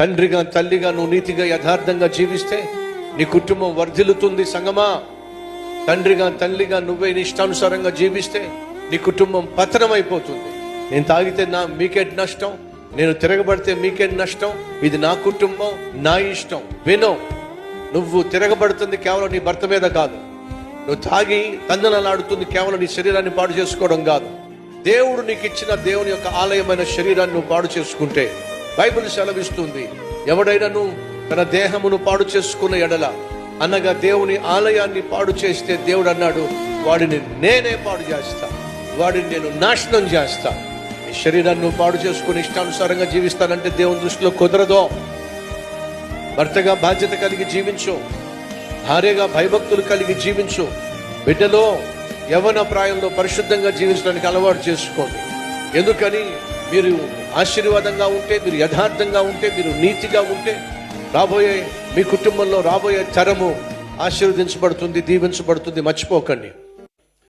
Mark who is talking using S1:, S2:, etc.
S1: తండ్రిగా తల్లిగా నువ్వు నీతిగా యథార్థంగా జీవిస్తే నీ కుటుంబం వర్ధిల్లుతుంది సంగమా. తండ్రిగా తల్లిగా నువ్వే నీ ఇష్టానుసారంగా జీవిస్తే నీ కుటుంబం పతనమైపోతుంది. నేను తాగితే నా మీకే నష్టం నేను తిరగబడితే మీకే నష్టం ఇది నా కుటుంబం నా ఇష్టం. వినో నువ్వు తిరగబడుతుంది కేవలం నీ భర్త మీద కాదు. నువ్వు తాగి తందనలాడుతుంది కేవలం నీ శరీరాన్ని పాడు చేసుకోవడం కాదు. దేవుడు నీకు ఇచ్చిన దేవుని యొక్క ఆలయమైన శరీరాన్ని నువ్వు పాడు చేసుకుంటే బైబిల్ సెలవిస్తుంది. ఎవడైనాను తన దేహమును పాడు చేసుకున్న ఎడల అనగా దేవుని ఆలయాన్ని పాడు చేస్తే దేవుడు అన్నాడు వాడిని నేనే పాడు చేస్తా వాడిని నేను నాశనం చేస్తా. నీ శరీరాన్ని నువ్వు పాడు చేసుకుని ఇష్టానుసారంగా జీవిస్తానంటే దేవుని దృష్టిలో కుదరదో. భర్తగా బాధ్యత కలిగి జీవించు. భార్యగా భయభక్తులు కలిగి జీవించు. బిడ్డలో యవన ప్రాయంలో పరిశుద్ధంగా జీవించడానికి అలవాటు చేసుకోండి. ఎందుకని? మీరు ఆశీర్వాదంగా ఉంటే మీరు యథార్థంగా ఉంటే మీరు నీతిగా ఉంటే రాబోయే మీ కుటుంబంలో రాబోయే తరము ఆశీర్వదించబడుతుంది దీవించబడుతుంది. మర్చిపోకండి.